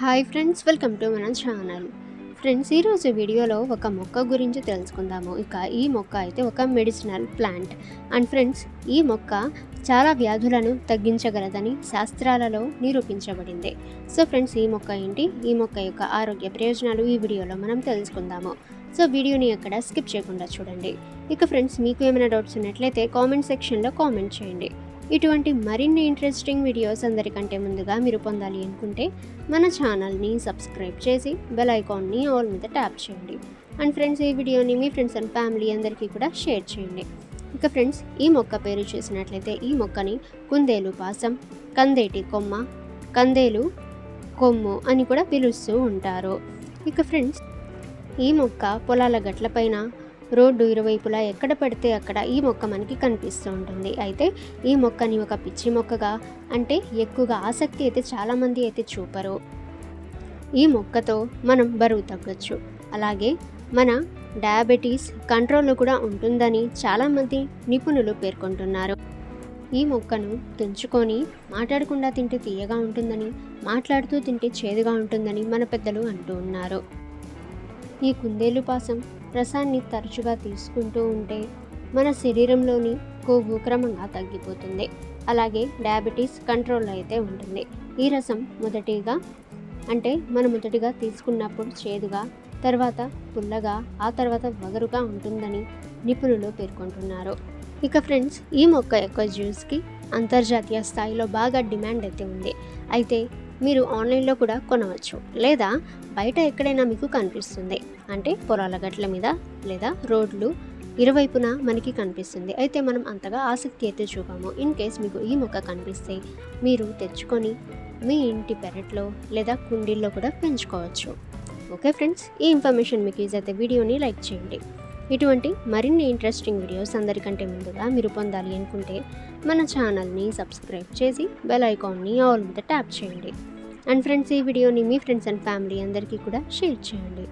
Hi friends welcome to మన channel. Friends ఈరోజు వీడియోలో ఒక మొక్క గురించి తెలుసుకుందాము. ఇక ఈ మొక్క అయితే ఒక మెడిసినల్ ప్లాంట్. అండ్ ఫ్రెండ్స్ ఈ మొక్క చాలా వ్యాధులను తగ్గించగలదని శాస్త్రాలలో నిరూపించబడింది. సో ఫ్రెండ్స్ ఈ మొక్క ఏంటి? ఈ మొక్క యొక్క ఆరోగ్య ప్రయోజనాలు ఈ వీడియోలో మనం తెలుసుకుందాము. సో వీడియోని ఎక్కడ స్కిప్ చేయకుండా చూడండి. ఇక ఫ్రెండ్స్ మీకు ఏమైనా డౌట్స్ ఉన్నట్లయితే కామెంట్ సెక్షన్లో కామెంట్ చేయండి. ఇటువంటి మరిన్ని ఇంట్రెస్టింగ్ వీడియోస్ అందరికంటే ముందుగా మీరు పొందాలి అనుకుంటే మన ఛానల్ని సబ్స్క్రైబ్ చేసి బెల్ ఐకాన్ని ఆల్ మీద ట్యాప్ చేయండి. అండ్ ఫ్రెండ్స్ ఈ వీడియోని మీ ఫ్రెండ్స్ అండ్ ఫ్యామిలీ అందరికీ కూడా షేర్ చేయండి. ఇక ఫ్రెండ్స్ ఈ మొక్క పేరు చూసినట్లయితే ఈ మొక్కని కుందేలు పాసం కందేటి కొమ్మ కందేలు కొమ్ము అని కూడా పిలుస్తూ ఉంటారు. ఇక ఫ్రెండ్స్ ఈ మొక్క పొలాల గట్లపైన రోడ్డు ఇరువైపులా ఎక్కడ పడితే అక్కడ ఈ మొక్క మనకి కనిపిస్తూ ఉంటుంది. అయితే ఈ మొక్కని ఒక పిచ్చి మొక్కగా అంటే ఎక్కువగా ఆసక్తి అయితే చాలామంది అయితే చూపరు. ఈ మొక్కతో మనం బరువు తగ్గొచ్చు. అలాగే మన డయాబెటీస్ కంట్రోల్లో కూడా ఉంటుందని చాలామంది నిపుణులు పేర్కొంటున్నారు. ఈ మొక్కను తుంచుకొని మాట్లాడకుండా తింటే తీయగా ఉంటుందని మాట్లాడుతూ తింటే చేదుగా ఉంటుందని మన పెద్దలు అంటూ ఉన్నారు. ఈ కుందేలు పాసం రసాన్ని తరచుగా తీసుకుంటూ ఉంటే మన శరీరంలోని కొవ్వు క్రమంగా తగ్గిపోతుంది. అలాగే డయాబెటీస్ కంట్రోల్ అయితే ఉంటుంది. ఈ రసం మొదటిగా అంటే మనం మొదటిగా తీసుకున్నప్పుడు చేదుగా తర్వాత పుల్లగా ఆ తర్వాత వగరుగా ఉంటుందని నిపుణులు పేర్కొంటున్నారు. ఇక ఫ్రెండ్స్ ఈ మొక్క యొక్క జ్యూస్కి అంతర్జాతీయ స్థాయిలో బాగా డిమాండ్ అయితే ఉంది. అయితే మీరు ఆన్లైన్లో కూడా కొనవచ్చు. లేదా బయట ఎక్కడైనా మీకు కనిపిస్తుంది. అంటే పొలాల గట్ల మీద లేదా రోడ్లు ఇరువైపున మనకి కనిపిస్తుంది. అయితే మనం అంతగా ఆసక్తి అయితే చూపాము. ఇన్ కేస్ మీకు ఈ మొక్క కనిపిస్తే మీరు తెచ్చుకొని మీ ఇంటి పెరట్లో లేదా కుండీల్లో కూడా పెంచుకోవచ్చు. ఓకే ఫ్రెండ్స్ ఈ ఇన్ఫర్మేషన్ మీకు యూజ్ అయితే వీడియోని లైక్ చేయండి. ఇటువంటి మరిన్ని ఇంట్రెస్టింగ్ వీడియోస్ అందరికంటే ముందుగా మీరు పొందాలి అనుకుంటే మన ఛానల్ని సబ్స్క్రైబ్ చేసి బెల్ ఐకాన్ని ఆల్ మీద ట్యాప్ చేయండి. అండ్ ఫ్రెండ్స్ ఈ వీడియోని మీ ఫ్రెండ్స్ అండ్ ఫ్యామిలీ అందరికీ కూడా షేర్ చేయండి.